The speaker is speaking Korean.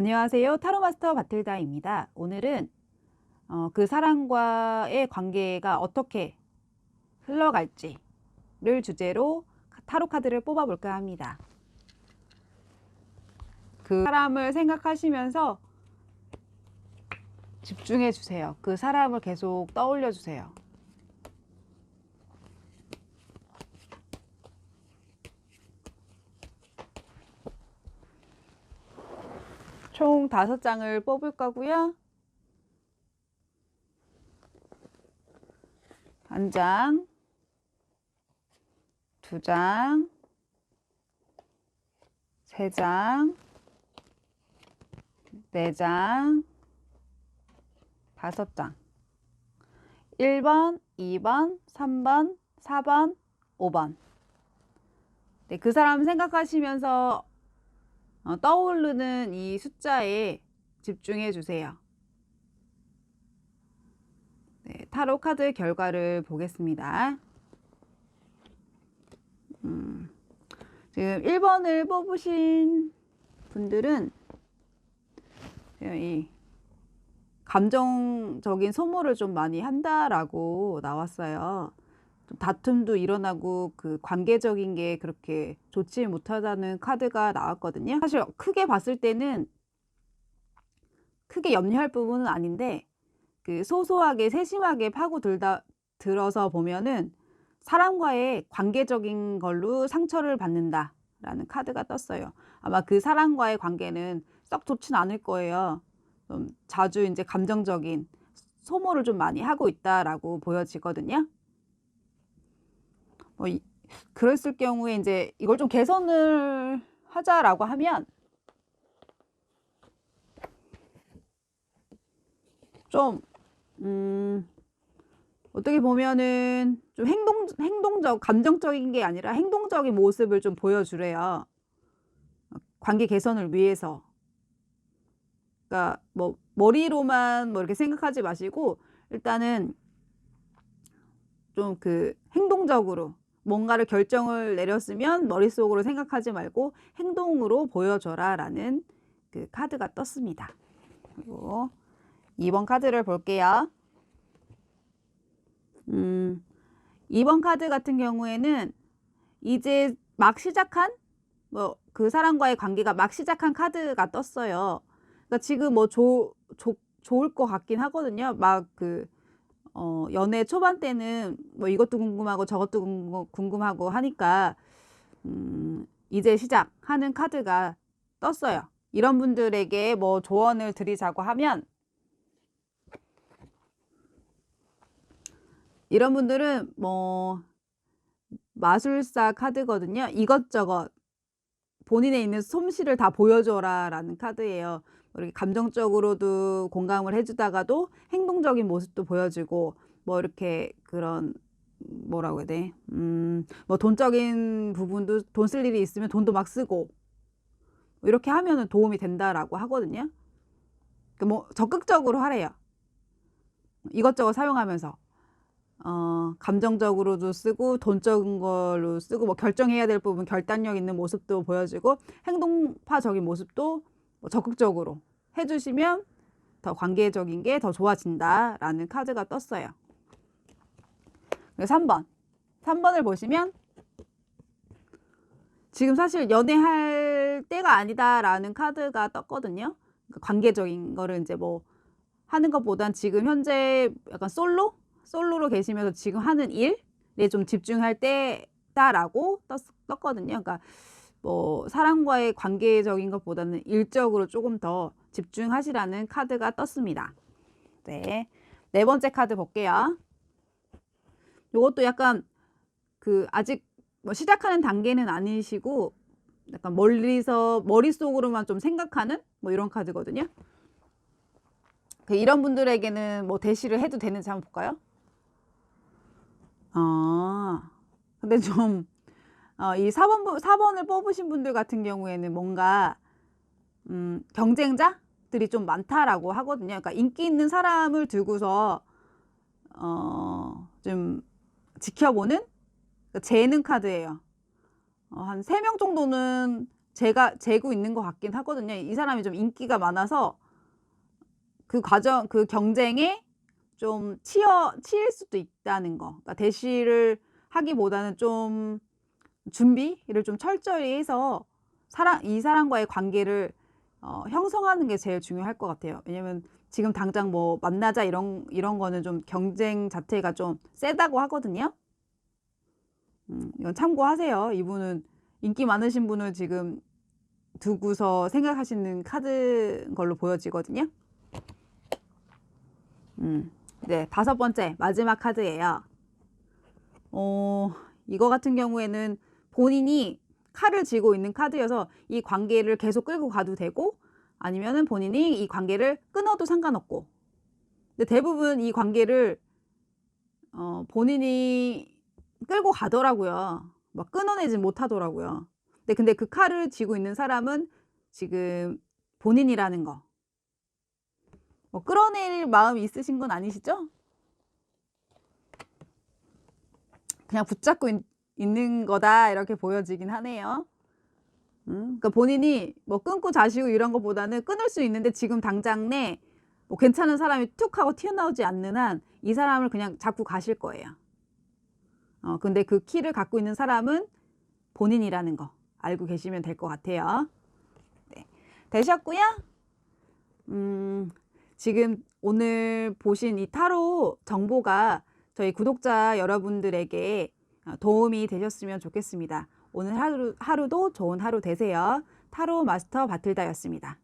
안녕하세요. 타로마스터 바틀다입니다. 오늘은 어, 그 사람과의 관계가 어떻게 흘러갈지를 주제로 타로 카드를 뽑아볼까 합니다. 그 사람을 생각하시면서 집중해 주세요. 그 사람을 계속 떠올려 주세요. 총 다섯 장을 뽑을 거고요. 한 장, 두 장, 세 장, 네 장, 다섯 장. 1번, 2번, 3번, 4번, 5번. 네, 그 사람 생각하시면서 어, 떠오르는 이 숫자에 집중해 주세요. 네, 타로 카드 결과를 보겠습니다. 음, 지금 1번을 뽑으신 분들은 이 감정적인 소모를 좀 많이 한다라고 나왔어요. 좀 다툼도 일어나고 그 관계적인 게 그렇게 좋지 못하다는 카드가 나왔거든요. 사실 크게 봤을 때는 크게 염려할 부분은 아닌데 그 소소하게 세심하게 파고들다 들어서 보면은 사람과의 관계적인 걸로 상처를 받는다라는 카드가 떴어요. 아마 그 사람과의 관계는 썩 좋진 않을 거예요. 좀 자주 이제 감정적인 소모를 좀 많이 하고 있다라고 보여지거든요. 뭐 이, 그랬을 경우에 이제 이걸 좀 개선을 하자라고 하면 좀 음, 어떻게 보면은 좀 행동 행동적 감정적인 게 아니라 행동적인 모습을 좀 보여주래요. 관계 개선을 위해서. 그러니까 뭐 머리로만 뭐 이렇게 생각하지 마시고 일단은 좀 그 행동적으로 뭔가를 결정을 내렸으면 머릿속으로 생각하지 말고 행동으로 보여줘라 라는 그 카드가 떴습니다. 그리고 2번 카드를 볼게요. 음, 2번 카드 같은 경우에는 이제 막 시작한 뭐 그 사람과의 관계가 막 시작한 카드가 떴어요. 그러니까 지금 뭐 조, 조, 좋을 것 같긴 하거든요. 막 그, 어, 연애 초반 때는 뭐 이것도 궁금하고 저것도 궁금, 궁금하고 하니까, 음, 이제 시작하는 카드가 떴어요. 이런 분들에게 뭐 조언을 드리자고 하면, 이런 분들은 뭐, 마술사 카드거든요. 이것저것 본인에 있는 솜씨를 다 보여줘라 라는 카드예요. 이렇게 감정적으로도 공감을 해주다가도 행동적인 모습도 보여주고 뭐 이렇게 그런 뭐라고 해야 돼? 음, 뭐 돈적인 부분도 돈 쓸 일이 있으면 돈도 막 쓰고 이렇게 하면은 도움이 된다라고 하거든요. 뭐 적극적으로 하래요. 이것저것 사용하면서 어, 감정적으로도 쓰고 돈적인 걸로 쓰고 뭐 결정해야 될 부분 결단력 있는 모습도 보여주고 행동파적인 모습도 뭐 적극적으로 해주시면 더 관계적인 게 더 좋아진다라는 카드가 떴어요. 3번. 3번을 보시면 지금 사실 연애할 때가 아니다라는 카드가 떴거든요. 그러니까 관계적인 거를 이제 뭐 하는 것보단 지금 현재 약간 솔로? 솔로로 계시면서 지금 하는 일에 좀 집중할 때다라고 떴, 떴거든요. 그러니까 뭐 사람과의 관계적인 것보다는 일적으로 조금 더 집중하시라는 카드가 떴습니다. 네. 네 번째 카드 볼게요. 이것도 약간 그 아직 뭐 시작하는 단계는 아니시고 약간 멀리서 머릿속으로만 좀 생각하는 뭐 이런 카드거든요. 그 이런 분들에게는 뭐 대시를 해도 되는지 한번 볼까요? 아, 근데 좀, 어, 이 4번, 4번을 뽑으신 분들 같은 경우에는 뭔가, 음, 경쟁자들이 좀 많다라고 하거든요. 그러니까 인기 있는 사람을 두고서, 어, 좀 지켜보는 그러니까 재능 카드예요. 어, 한 3명 정도는 제가 재고 있는 것 같긴 하거든요. 이 사람이 좀 인기가 많아서 그 과정 그 경쟁에 좀 치여 치일 수도 있다는 거. 그러니까 대시를 하기보다는 좀 준비를 좀 철저히 해서 사람 이 사람과의 관계를 어 형성하는 게 제일 중요할 것 같아요. 왜냐면 지금 당장 뭐 만나자 이런 이런 거는 좀 경쟁 자체가 좀 세다고 하거든요. 음 이건 참고하세요. 이분은 인기 많으신 분을 지금 두고서 생각하시는 카드인 걸로 보여지거든요. 음. 네. 다섯 번째 마지막 카드예요. 어 이거 같은 경우에는 본인이 칼을 쥐고 있는 카드여서 이 관계를 계속 끌고 가도 되고 아니면은 본인이 이 관계를 끊어도 상관없고. 근데 대부분 이 관계를 어 본인이 끌고 가더라고요. 막 끊어내진 못하더라고요. 근데 근데 그 칼을 쥐고 있는 사람은 지금 본인이라는 거. 뭐 끌어낼 마음이 있으신 건 아니시죠? 그냥 붙잡고 있, 있는 거다 이렇게 보여지긴 하네요. 음, 그러니까 본인이 뭐 끊고 자시고 이런 것보다는 끊을 수 있는데 지금 당장 내 뭐 괜찮은 사람이 툭 하고 튀어나오지 않는 한 이 사람을 그냥 잡고 가실 거예요. 어, 근데 그 키를 갖고 있는 사람은 본인이라는 거 알고 계시면 될 것 같아요. 네. 되셨고요. 음, 지금 오늘 보신 이 타로 정보가 저희 구독자 여러분들에게 어, 도움이 되셨으면 좋겠습니다. 오늘 하루, 하루도 좋은 하루 되세요. 타로 마스터 바틀다였습니다.